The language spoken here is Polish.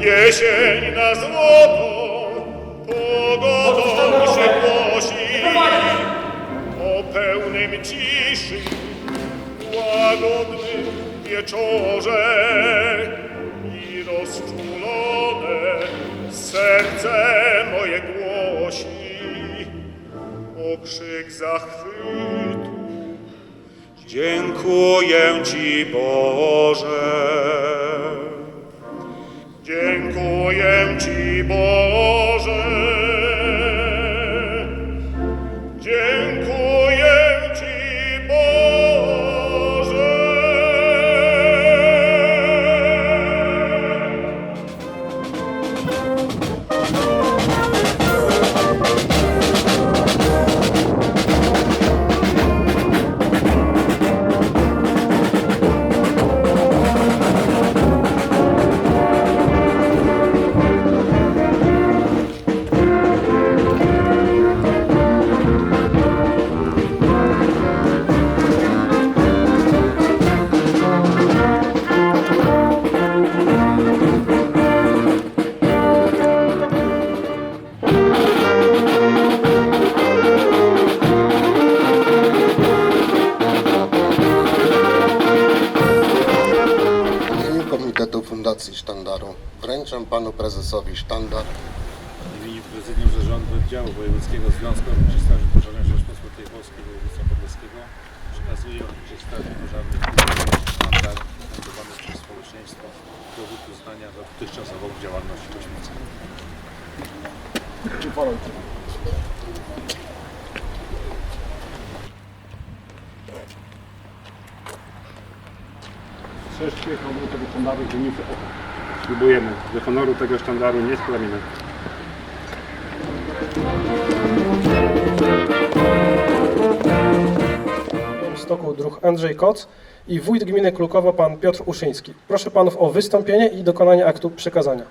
Jesień na złotą pogodą się głosi o pełnym ciszy, łagodnym wieczorze i rozczulone serce moje głosi okrzyk zachwytu. Dziękuję Ci Boże. Dziękuję Ci Boże. Fundacji Sztandaru. Wręczam panu prezesowi sztandar. W imieniu Prezydium Zarządu Oddziału Wojewódzkiego Związku Ochotniczych Straży Pożarnych Rzeczpospolitej Polskiej Województwa Podlaskiego przekazuję Ochotniczej Straży Pożarnej mandat rekomendowany przez społeczeństwo dowód uznania za dotychczasową działalność poświęconą. Szerzej honoru tego sztandaru dzielnicy Ochot. Ślubujemy, że honoru tego sztandaru nie splamimy. Stoku druh Andrzej Koc i wójt gminy Klukowo pan Piotr Uszyński. Proszę panów o wystąpienie i dokonanie aktu przekazania.